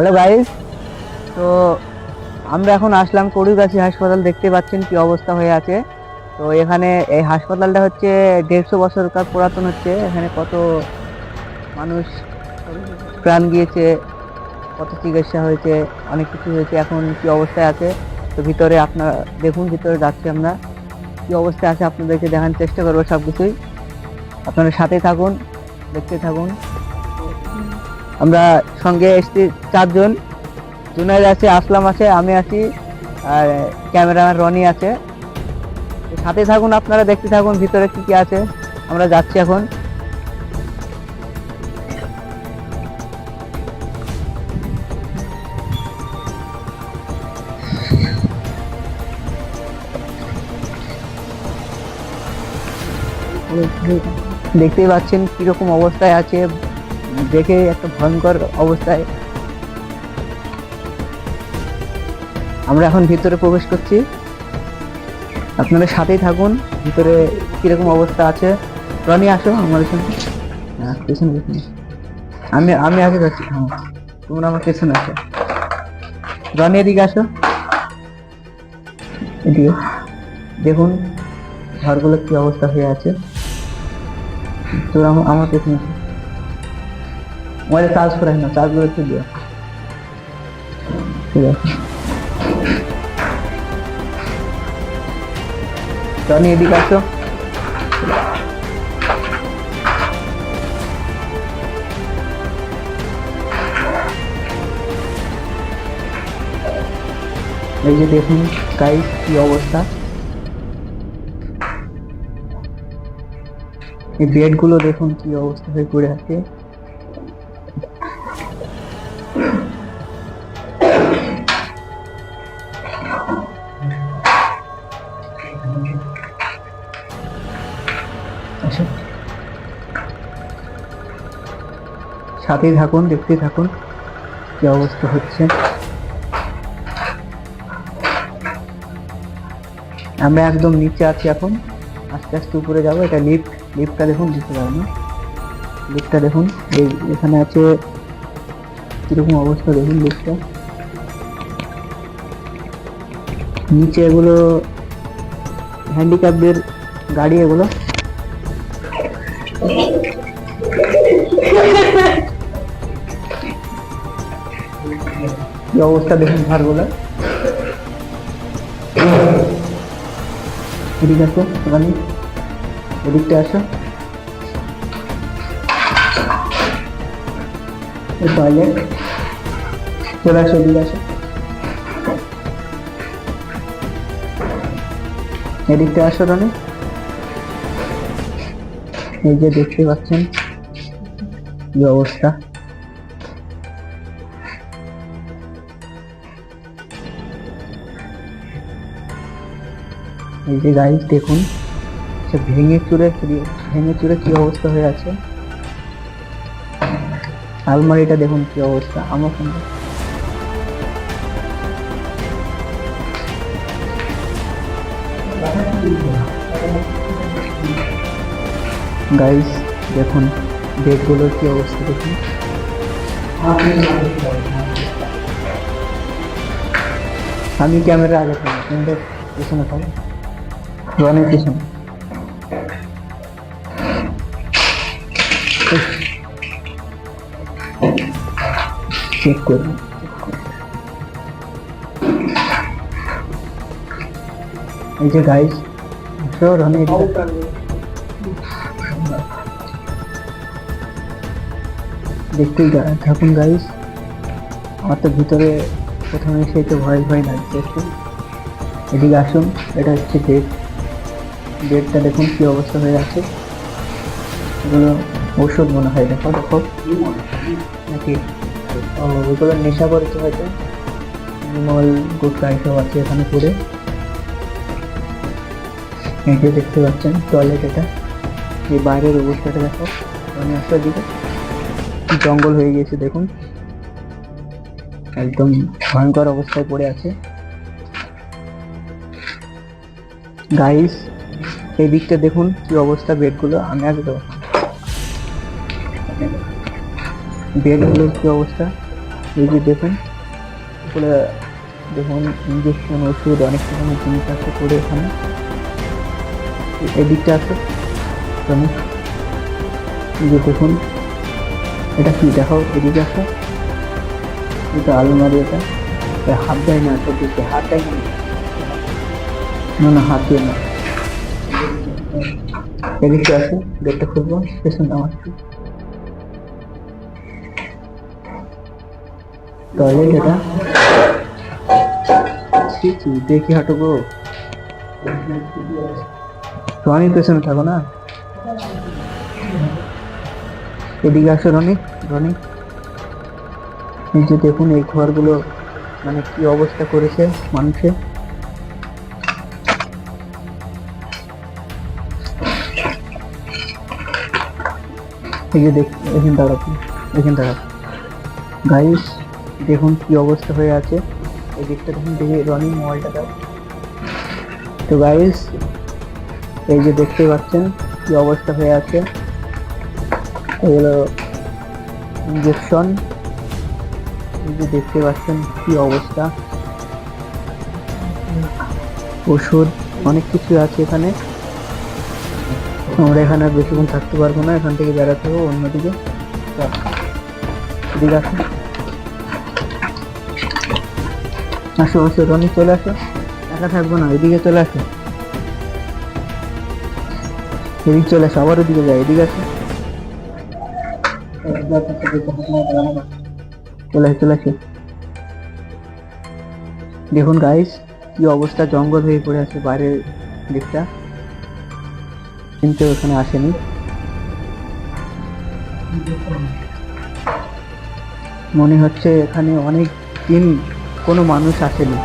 Hello guys তো আমরা এখন আসলাম কড়ুগাছি হাসপাতাল, দেখতে পাচ্ছেন কি অবস্থা হয়ে আছে। তো এখানে এই হাসপাতালটা হচ্ছে দেড়শো বছরকার পুরাতন হচ্ছে। এখানে কত মানুষ প্রাণ গিয়েছে, কত চিকিৎসা হয়েছে, অনেক কিছু হয়েছে, এখন কি অবস্থায় আছে। তো ভিতরে আপনার দেখুন, ভিতরে যাচ্ছি আমরা। কি অবস্থায় আছে আপনাদেরকে দেখানোর চেষ্টা করব সব কিছুই আপনারা সাথে থাকুন, দেখতে থাকুন। আমরা সঙ্গে এসছি চারজন। জুনাইদ আছে, আসলাম আছে, আমি আছি, আর ক্যামেরাম্যান রনি আছে। সাথে থাকুন, আপনারা দেখতে থাকুন, ভিতরে কি কি আছে। আমরা যাচ্ছি এখন। দেখতেই পাচ্ছেন কীরকম অবস্থায় আছে। দেখে একটা ভয়ঙ্কর অবস্থায় আমরা এখন ভিতরে প্রবেশ করছি। আপনারা সাথেই থাকুন, ভিতরে কীরকম অবস্থা আছে? রনি, আসো আমাদের সঙ্গে পেছনে আমি আমি আগে যাচ্ছি। হ্যাঁ তোমরা আমার পেছনে আসো রনি, এদিকে আসো। এদিকে। দেখুন ঘরগুলো কি অবস্থা হয়ে আছে। তোর আমার পেছনে আসো মোবাইলে চার্জ করে না চার্জ করে একটু দিও ঠিক আছে টনি এদিকে আসো এই যে দেখুন গাইস কি অবস্থা এই বেডগুলো দেখুন কি অবস্থা হয়ে পড়ে আছে। সাথেই থাকুন, দেখতেই থাকুন কি অবস্থা হচ্ছে। আমরা একদম নিচে আছি এখন। আস্তে আস্তে উপরে যাব। এটা লিফট লিফটটা দেখুন দিতে পারব না লিফটটা দেখুন এখানে আছে কীরকম অবস্থা দেখুন লিফটটা নিচে এগুলো হ্যান্ডিক্যাপদের গাড়ি এগুলো। অবস্থা দেখুন ঘরগুলো এদিকে আসো ওখানে এদিকটা আসো। টয়লেট চলে আসো, এদিকে আসো। এদিকটা আসো রানি এই যে দেখতে পাচ্ছেন কি অবস্থা। এই যে গাইস দেখুন, সে ভেঙে চুরে ভেঙে চুরে কি অবস্থা হয়ে আছে? আলমারিটা দেখুন কি অবস্থা, আমার ফোনটা। গাইস দেখুন বেডগুলোর কি অবস্থা দেখুন। আমি ক্যামেরা আগে থাকব তোমাদের পিছনে থাকো রনের পিছনে। চেক গাইস রনের দেখতেই গা- থাকুন গাইস আমার তো ভিতরে প্রথমে সেই তো ভয় ভয় লাগছে এদিকে আসুন, এটা হচ্ছে বেড বেডটা দেখুন কি অবস্থা হয়ে আছে। এগুলো ওষুধ মনে হয়, দেখো দেখো। নাকি? ওগুলো নেশা করেছে হয়তো। বিমল গুটকা এসব আছে এখানে পড়ে। এই দেখতে পাচ্ছেন টয়লেট এটা। এই বাইরের অবস্থাটা দেখো আমি আসার দিকে। জঙ্গল হয়ে গিয়েছে, দেখুন। একদম ভয়ঙ্কর অবস্থায় পড়ে আছে। গাইস এই দিকটা দেখুন কি অবস্থা বেডগুলো, আমি আগে দেবো। বেডগুলোর কি অবস্থা? এই যে দেখুন, উপরে দেখুন ইঞ্জেকশন ওষুধ, অনেক রকমের জিনিস আছে করে এখানে। এদিকটা আছে তুমি এই যে দেখুন, এটা কি দেখাও, এদিকে আছে এটা আলমারি, এটা। হাত দেয় না দিকে হাত দেয় না না, হাত দিয়ে না। এদিকে আছে গেটটা খুলবো, পেছন আমার। টয়লেট এটা? দেখি হাঁটো গো রনি পেছনে থাকো না। এদিকে আসো রনি রনি। এই যে দেখুন, এই ঘরগুলো মানে কি অবস্থা করেছে মানুষের। এই দেখ, এখানে দাঁড়াবো এখানে দাঁড়াবো গাইস দেখুন কি অবস্থা হয়ে আছে। এই দিকটা দেখুন, দেখে রনি মোবাইলটা দাও তো গাইস এই যে দেখতে পাচ্ছেন কি অবস্থা হয়ে আছে। এগুলো ইঞ্জেকশন এই যে দেখতে পাচ্ছেন কি অবস্থা। ওষুধ, অনেক কিছু আছে এখানে। আমরা এখানে আর বেশিক্ষণ থাকতে পারব না এখান থেকে বেড়াতে হবে অন্যদিকে। তো, আছে আসো। আসো রনি চলে আসো। একা থাকব না এদিকে চলে আসো। এদিকে চলে আসো আবার ওদিকে যাই এদিকে আসো। চলে আসো চলে আসো। দেখুন গাইস কি অবস্থা জঙ্গল হয়ে পড়ে আছে বাইরের দিকটা। কিন্তু ওখানে আসেনি। মনে হচ্ছে এখানে অনেক দিন কোনো মানুষ আসেনি।